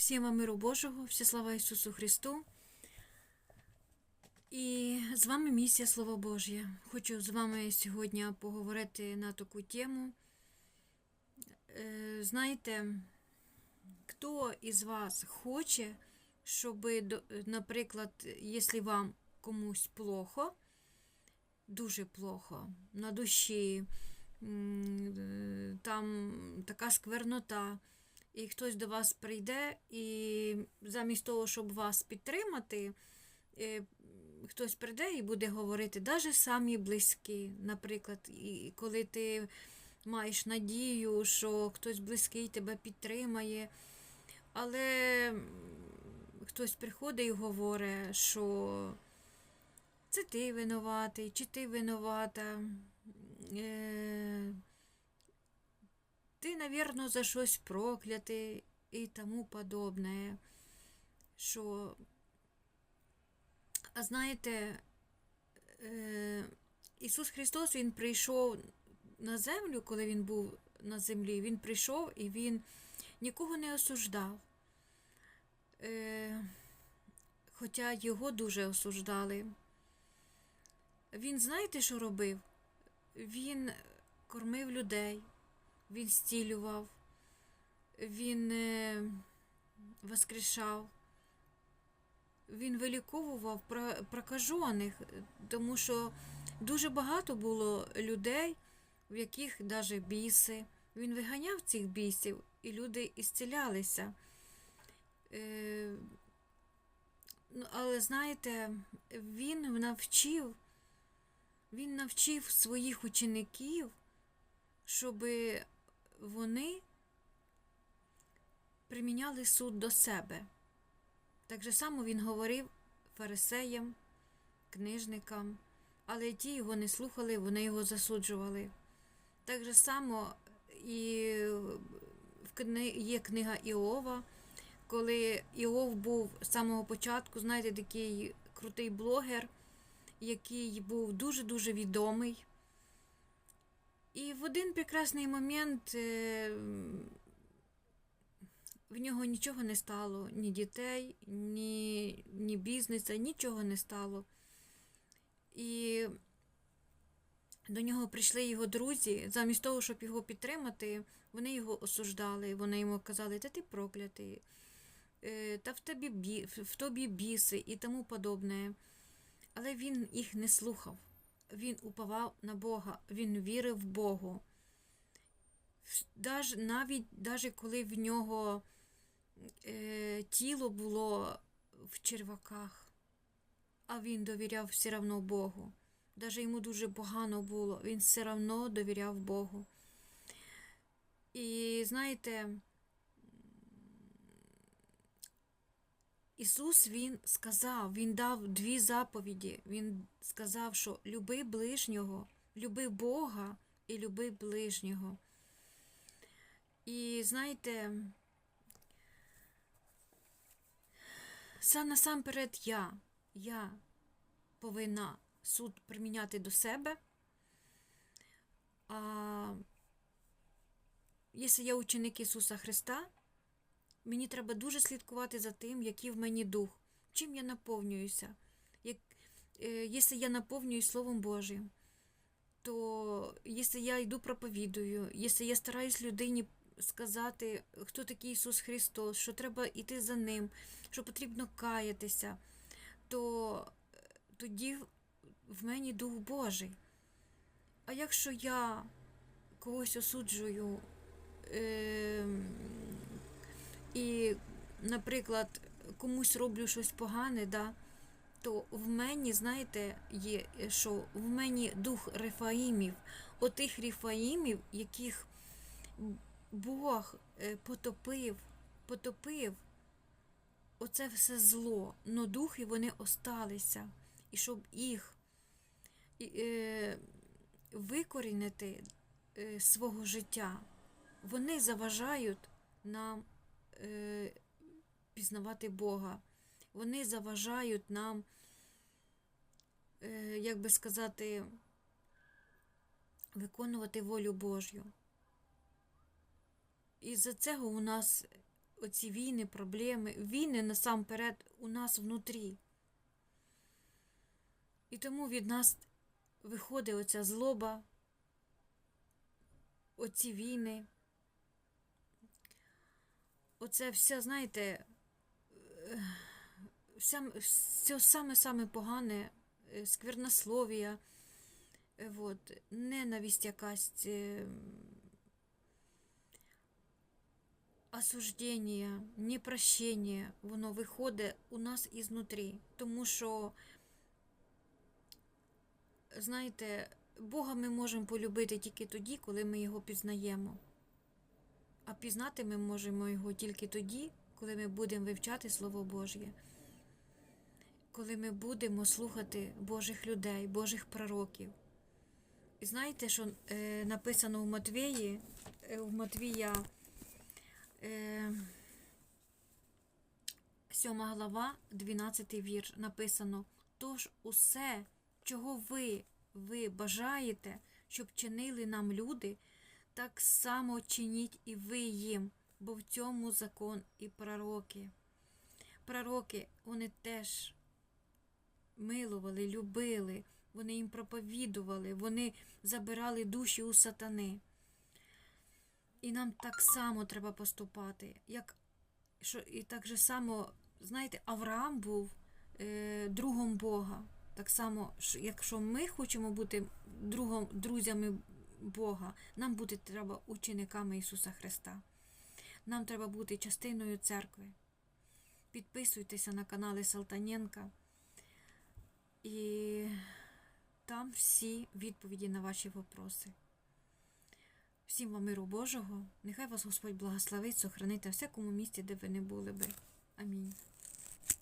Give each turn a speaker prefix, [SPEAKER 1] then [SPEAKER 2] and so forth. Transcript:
[SPEAKER 1] Всім вам миру Божого, всі слава Ісусу Христу. І з вами місія Слово Божє. Хочу з вами сьогодні поговорити на таку тему. Е, Знаєте, хто із вас хоче, щоб, наприклад, якщо вам комусь плохо, дуже плохо, на душі, е, там така сквернота, і хтось до вас прийде, і замість того, щоб вас підтримати, е, хтось прийде і буде говорити, навіть самі близькі, наприклад, і коли ти маєш надію, що хтось близький тебе підтримає, але хтось приходить і говорить, що це ти винуватий, чи ти винувата. Ти, навірно, за щось проклятий і тому подобне. Що, а знаєте, Ісус Христос Він прийшов на землю, коли Він був на землі, Він прийшов і Він нікого не осуждав. Е, хоча його дуже осуждали. Він, знаєте, що робив? Він кормив людей, він зцілював, він е, воскрешав, він виліковував прокажених, тому що дуже багато було людей, в яких навіть біси. Він виганяв цих бісів, і люди ісцілялися. Е, ну, але знаєте, він навчив, він навчив своїх учеників, щоб вони приміняли суд до себе. Так же само він говорив фарисеям, книжникам, але ті його не слухали, вони його засуджували. Так же само і в є книга Іова, коли Іов був з самого початку, знаєте, такий крутий блогер, який був дуже-дуже відомий. І в один прекрасний момент е, в нього нічого не стало, ні дітей, ні, ні бізнесу, нічого не стало. І до нього прийшли його друзі, замість того, щоб його підтримати, вони його осуждали, вони йому казали, та ти проклятий, е, та в тобі, бі, в тобі біси і тому подобне. Але він їх не слухав. Він уповав на Бога, він вірив в Богу. Даж, навіть даже коли в нього е, тіло було в черваках, а він довіряв все одно Богу. Даже йому дуже погано було, він все одно довіряв Богу. І знаєте, Ісус Він сказав, Він дав дві заповіді. Він сказав, що люби ближнього, люби Бога і люби ближнього. І знаєте, са насамперед я, я повинна суд приміняти до себе. А якщо я ученик Ісуса Христа, мені треба дуже слідкувати за тим, який в мені дух, чим я наповнююся. Як, е, якщо я наповнююсь Словом Божим, то якщо я йду проповідую, якщо я стараюсь людині сказати, хто такий Ісус Христос, що треба йти за Ним, що потрібно каятися, то е, тоді в мені Дух Божий. А якщо я когось осуджую, е, і, наприклад, комусь роблю щось погане, да, то в мені, знаєте, є, що в мені дух рефаїмів, отих рефаїмів, яких Бог е, потопив, потопив оце все зло, но духи вони осталися. І щоб їх е, викорінити е, свого життя, вони заважають нам е, пізнавати Бога. Вони заважають нам, е, як би сказати, виконувати волю Божю. І за цього у нас оці війни, проблеми. Війни насамперед у нас внутрі. І тому від нас виходить оця злоба, оці війни. Оце все, знаєте, е, все саме-саме погане, е, сквернословія, е, от, ненависть якась, е, осуждення, непрощення, воно виходить у нас ізнутрі. Тому що, знаєте, Бога ми можемо полюбити тільки тоді, коли ми його пізнаємо. А пізнати ми можемо його тільки тоді, коли ми будемо вивчати Слово Божє, коли ми будемо слухати Божих людей, Божих пророків. І знаєте, що е, написано в Матвії, е, в Матвія е, 7 глава, 12 вірш, написано: Тож усе, чого ви, ви бажаєте, щоб чинили нам люди, так само чиніть і ви їм, бо в цьому закон і пророки. Пророки, вони теж милували, любили, вони їм проповідували, вони забирали душі у сатани. І нам так само треба поступати, як що, і так же само, знаєте, Авраам був е, другом Бога. Так само, якщо ми хочемо бути другом, друзями Бога, нам бути треба учениками Ісуса Христа. Нам треба бути частиною церкви. Підписуйтеся на канали Салтаненка. І там всі відповіді на ваші вопроси. Всім вам миру Божого. Нехай вас Господь благословить, сохранить на всякому місці, де ви не були би.